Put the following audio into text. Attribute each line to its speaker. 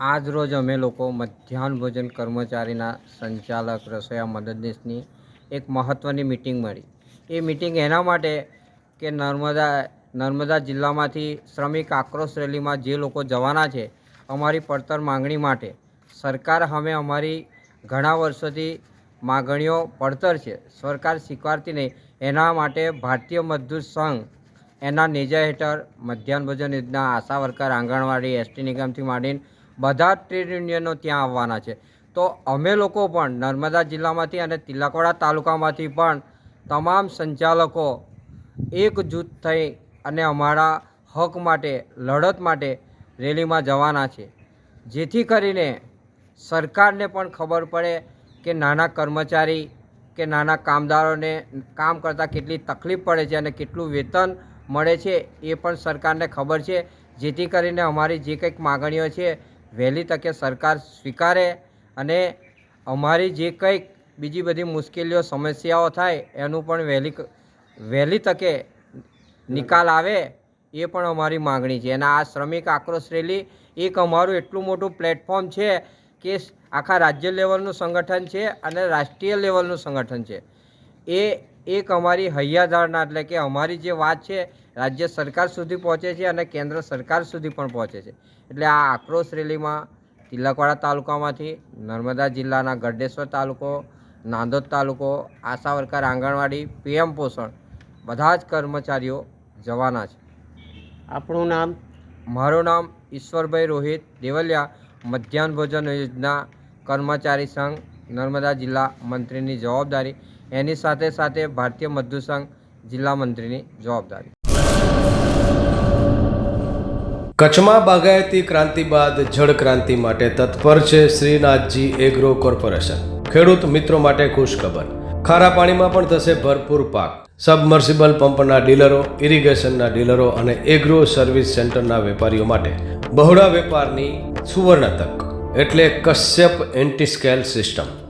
Speaker 1: આજ રોજ અમે લોકો મધ્યાહન ભોજન કર્મચારીના સંચાલક રસોયા મદદનીશની એક મહત્ત્વની મિટિંગ મળી. એ મિટિંગ એના માટે કે નર્મદા નર્મદા જિલ્લામાંથી શ્રમિક આક્રોશ રેલીમાં જે લોકો જવાના છે, અમારી પડતર માંગણી માટે સરકાર અમે અમારી ઘણા વર્ષોથી માગણીઓ પડતર છે. સરકાર સ્વીકારતી નહીં. એના માટે ભારતીય મજદૂર સંઘ એના નેજા હેઠળ મધ્યાહન ભોજન યોજના આશા વર્કર આંગણવાડી એસટી નિગમથી માંડીને બધા જ ટ્રેડ યુનિયનો ત્યાં આવવાના છે. તો અમે લોકો પણ નર્મદા જિલ્લામાંથી અને તિલકવાડા તાલુકામાંથી પણ તમામ સંચાલકો એક જૂથ થઈ અને અમારા હક માટે, લડત માટે રેલીમાં જવાના છે. જેથી કરીને સરકારને પણ ખબર પડે કે નાના કર્મચારી કે નાના કામદારોને કામ કરતાં કેટલી તકલીફ પડે છે અને કેટલું વેતન મળે છે એ પણ સરકારને ખબર છે. જેથી કરીને અમારી જે કંઈક માગણીઓ છે વહેલી તકે સરકાર સ્વીકારે અને અમારી જે કંઈક બીજી બધી મુશ્કેલીઓ, સમસ્યાઓ થાય, એનું પણ વહેલી વહેલી તકે નિકાલ આવે, એ પણ અમારી માગણી છે. અને આ શ્રમિક આક્રોશ રેલી એક અમારું એટલું મોટું પ્લેટફોર્મ છે કે આખા રાજ્ય લેવલનું સંગઠન છે અને રાષ્ટ્રીય લેવલનું સંગઠન છે. એ એક અમારી હૈયાધારણા એટલે કે અમારી જે વાત છે રાજ્ય સરકાર સુધી પહોંચે છે અને કેન્દ્ર સરકાર સુધી પણ પહોંચે છે. એટલે આ આક્રોશ રેલીમાં તિલકવાડા તાલુકામાંથી નર્મદા જિલ્લાના ગઢેશ્વર તાલુકો નાંદોદ તાલુકો આશા વર્કર આંગણવાડી પીએમ પોષણ બધા જ કર્મચારીઓ જવાના છે.
Speaker 2: આપણું નામ?
Speaker 1: મારું નામ ઈશ્વરભાઈ રોહિત દેવલિયા મધ્યાહન ભોજન યોજના કર્મચારી સંઘ નર્મદા જિલ્લા મંત્રીની જવાબદારી. એની સાથે સાથે ભારતીય મજદૂર સંઘ જિલ્લા મંત્રીની જવાબદારી.
Speaker 3: કચ્છમાં બાગાયતી ક્રાંતિ બાદ જળ ક્રાંતિ માટે તત્પર છે શ્રીનાથજી એગ્રો કોર્પોરેશન. ખેડૂત મિત્રો માટે ખુશખબર. ખારા પાણીમાં પણ થશે ભરપૂર પાક. સબમર્સિબલ પંપના ડીલરો, ઇરિગેશનના ડીલરો અને એગ્રો સર્વિસ સેન્ટરના વેપારીઓ માટે બહોળા વેપારની સુવર્ણ તક. એટલે કશ્યપ એન્ટીસ્કેલ સિસ્ટમ.